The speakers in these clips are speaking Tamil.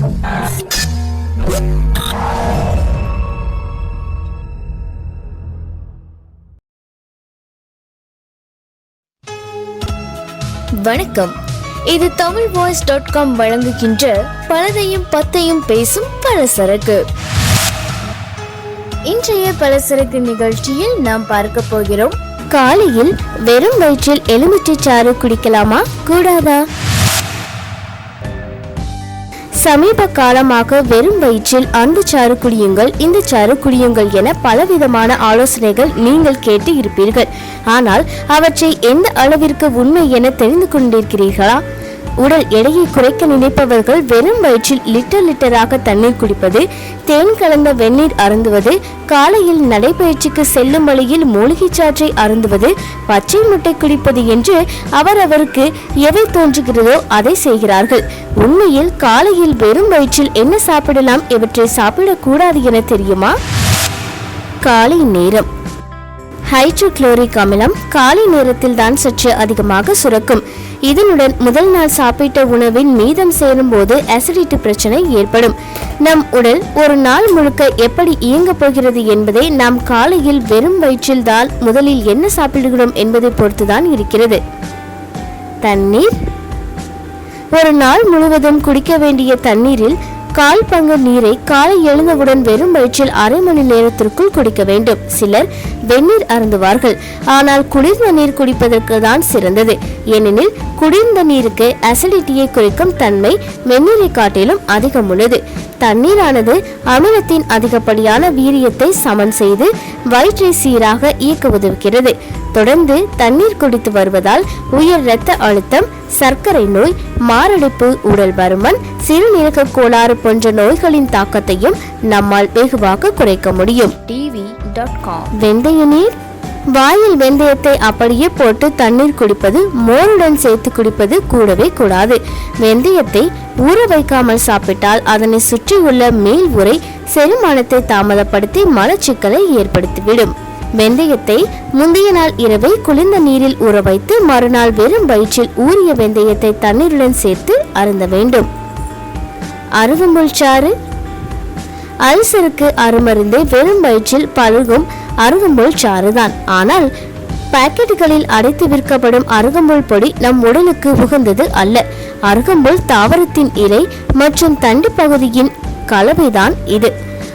வணக்கம். இது தமிழ் வாய்ஸ் டாட் காம் வழங்குகின்ற பலதையும் பத்தையும் பேசும் பலசரக்கு. இன்றைய பலசரக்கு நிகழ்ச்சியில் நாம் பார்க்க போகிறோம் காலையில் வெறும் வயிற்றில் எலுமிச்சை சாறு குடிக்கலாமா? கூடாதா? சமீப காலமாக வெறும் வயிற்றில் அந்த சாறு குடியுங்கள் இந்த சாறு குடியுங்கள் என பலவிதமான ஆலோசனைகள் நீங்கள் கேட்டு இருப்பீர்கள். ஆனால் அவற்றை எந்த அளவிற்கு உண்மை என தெரிந்து கொண்டிருக்கிறீர்களா? உடல் எடையை குறைக்க நினைப்பவர்கள் வெறும் வயிற்றில் லிட்டர் லிட்டராக தண்ணீர் குடிப்பது தேன் கலந்த வெந்நீர் அருந்துவது காலையில் நடைபயிற்சிக்கு செல்லும் வழியில் மூலிகை சாற்றை அருந்துவது பச்சை முட்டை குடிப்பது என்று அவரவருக்கு எவை தோன்றுகிறதோ அதை செய்கிறார்கள். உண்மையில் காலையில் வெறும் வயிற்றில் என்ன சாப்பிடலாம் இவற்றை சாப்பிடக்கூடாது என தெரியுமா? காலை நேரம். ஹைட்ரோகுளோரிக் அமிலம் காலை நேரத்தில் தான் சற்று அதிகமாக சுரக்கும். இதனுடன் முதல் நாள் சாப்பிட்ட உணவின் மீதம் சேரும் போது அசிடிட்டி பிரச்சனை ஏற்படும். நம் உடல் ஒரு நாள் முழுக்க எப்படி இயங்கப் போகிறது என்பதை நாம் காலையில் வெறும் வயிற்றில் தான் முதலில் என்ன சாப்பிடுகிறோம் என்பதை பொறுத்துதான் இருக்கிறது. தண்ணீர். ஒரு நாள் முழுவதும் குடிக்க வேண்டிய தண்ணீரில் கால் பங்கு நீரை காலை எழுந்தவுடன் வெறும் வயிற்றில் அரை மணி நேரத்திற்குள் குடிக்க வேண்டும். சிலர் வெந்நீர் அருந்துவார்கள். ஆனால் குளிர்ந்த நீர் குடிப்பதற்கு தான் சிறந்தது. ஏனெனில் குளிர்ந்த நீருக்கு அசிடிட்டியை குறைக்கும் தன்மை வெந்நீரை காட்டிலும் அதிகம் உள்ளது தண்ணீரானது அமிலத்தின் அதிகப்படியான வீரியத்தை சமன் செய்து வயிற்றை சீராக இயக்க உதவுகிறது. தொடர்ந்து தண்ணீர் குடித்து வருவதால் உயர் இரத்த அழுத்தம் சர்க்கரை நோய் மாரடைப்பு உடல் பருமன் சிறுநீரக கோளாறு போன்ற நோய்களின் தாக்கத்தையும் நம்மால் வெகுவாக குறைக்க முடியும். டிவி டாட் காம் வெந்தய நீர். வாயில் வெந்தயத்தை அப்படியே போட்டு தண்ணீர் குடிப்பது மோருடன் சேர்த்து குடிப்பது கூடவே கூடாது. வெந்தயத்தை ஊற வைக்காமல் சாப்பிட்டால் அதனை சுற்றியுள்ள மேல் உரை செரிமானத்தை தாமதப்படுத்தி மலச்சிக்கலை ஏற்படுத்திவிடும். வெந்தயத்தை முந்தைய நாள் இரவை குளிர்ந்த நீரில் ஊற வைத்து மறுநாள் வெறும் வயிற்றில் ஊறிய வெந்தயத்தை தண்ணீருடன் சேர்த்து அருந்த வேண்டும். அருகம்புல் சாறு. அல்சருக்கு அருமருந்து வெறும் வயிற்றில் பழகும் அருகம்புல் சாறுதான். ஆனால் பாக்கெட்டுகளில் அடைத்து விற்கப்படும் அருகம்புல் பொடி நம் உடலுக்கு உகந்தது அல்ல. அருகம்புல் தாவரத்தின் இலை மற்றும் தண்டு பகுதியின் கலவைதான் இது.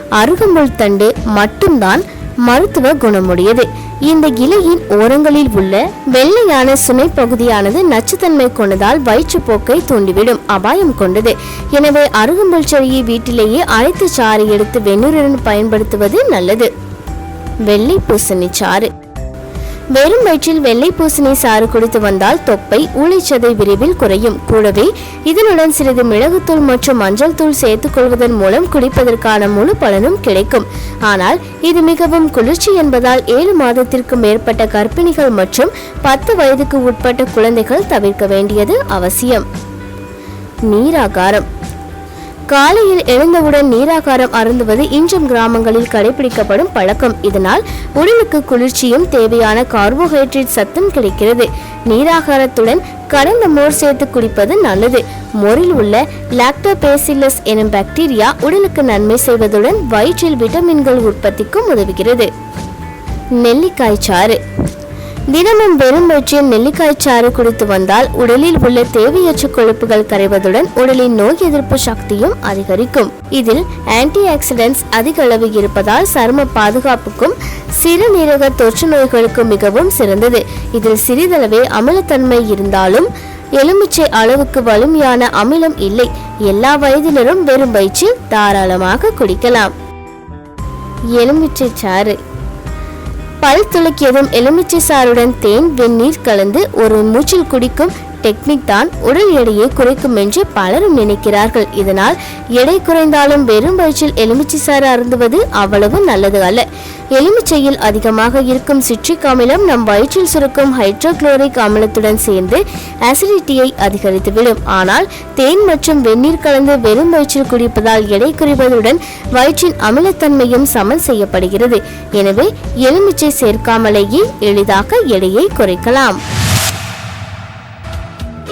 அருகம்புல் தண்டு மட்டும்தான் மருத்துவ குணமுடையது. இந்த இலையின் ஓரங்களில் உள்ள வெள்ளையான சுனை பகுதியானது நச்சுத்தன்மை கொண்டதால் வயிற்றுப்போக்கை தூண்டிவிடும் அபாயம் கொண்டது. எனவே அருகம்புல் செடியை வீட்டிலேயே அனைத்து சாறு எடுத்து வெந்நீருடன் பயன்படுத்துவது நல்லது. வெள்ளை பூசணி சாறு வெறும் வயிற்றில் வெள்ளை பூசணி சாறு குடித்து வந்தால் தொப்பை ஊழிச்சதை விரைவில் குறையும். கூடவே இதனுடன் சிறிது மிளகுத்தூள் மற்றும் மஞ்சள் தூள் சேர்த்துக் கொள்வதன் மூலம் குடிப்பதற்கான முழு பலனும் கிடைக்கும். ஆனால் இது மிகவும் குளிர்ச்சி என்பதால் ஏழு மாதத்திற்கு மேற்பட்ட கர்ப்பிணிகள் மற்றும் பத்து வயதுக்கு உட்பட்ட குழந்தைகள் தவிர்க்க வேண்டியது அவசியம். நீராகாரம். காலையில் எழுந்தவுடன் நீராகாரம் அருந்துவது இன்றும் கிராமங்களில் கடைபிடிக்கப்படும் பழக்கம். இதனால் உடலுக்கு குளிர்ச்சியும் தேவையான கார்போஹைட்ரேட் சத்தும் கிடைக்கிறது. நீராகாரத்துடன் கலந்த மோர் சேர்த்து குடிப்பது நல்லது. மோரில் உள்ள லாக்டோபேசிலஸ் எனும் பாக்டீரியா உடலுக்கு நன்மை செய்வதுடன் வயிற்றில் விட்டமின்கள் உற்பத்திக்கும் உதவுகிறது. நெல்லிக்காய் சாறு. தினமும் வெறும் வயிற்றில் நெல்லிக்காய் சாறு குடித்து வந்தால் உடலில் உள்ள தேவையற்ற கொழுப்புகள் கரைவதுடன் உடலின் நோய் எதிர்ப்பு சக்தியும் அதிகரிக்கும். இதில் ஆன்டி ஆக்சிடென்ட்ஸ் அதிக அளவு இருப்பதால் சரும பாதுகாப்புக்கும் சிறுநீரக தொற்று நோய்களுக்கும் மிகவும் சிறந்தது. இதில் சிறிதளவே அமிலத்தன்மை இருந்தாலும் எலுமிச்சை அளவுக்கு வலிமையான அமிலம் இல்லை. எல்லா வயதினரும் வெறும் வயிற்றில் தாராளமாக குடிக்கலாம். எலுமிச்சை சாறு பல் துளக்கியதும் எலுமிச்சை சாறுடன் தேன் வெந்நீர் கலந்து ஒரு மூச்சில் குடிக்கும் டெக்னிக் தான் உடல் எடையை குறைக்கும் என்று பலரும் நினைக்கிறார்கள். இதனால் எடை குறைந்தாலும் வெறும் வயிற்றில் எலுமிச்சை சாறு அருந்துவது அவ்வளவு நல்லது அல்ல. எலுமிச்சையில் அதிகமாக இருக்கும் சிட்ரிக் அமிலம் நம் வயிற்றில் சுரக்கும் ஹைட்ரோகுளோரிக் அமிலத்துடன் சேர்ந்து அசிடிட்டியை அதிகரித்துவிடும். ஆனால் தேன் மற்றும் வெந்நீர் கலந்து வெறும் வயிற்றில் குடிப்பதால் எடை குறைவதுடன் வயிற்றின் அமிலத்தன்மையும் சமன் செய்யப்படுகிறது. எனவே எலுமிச்சை சேர்க்காமலேயே எளிதாக எடையை குறைக்கலாம்.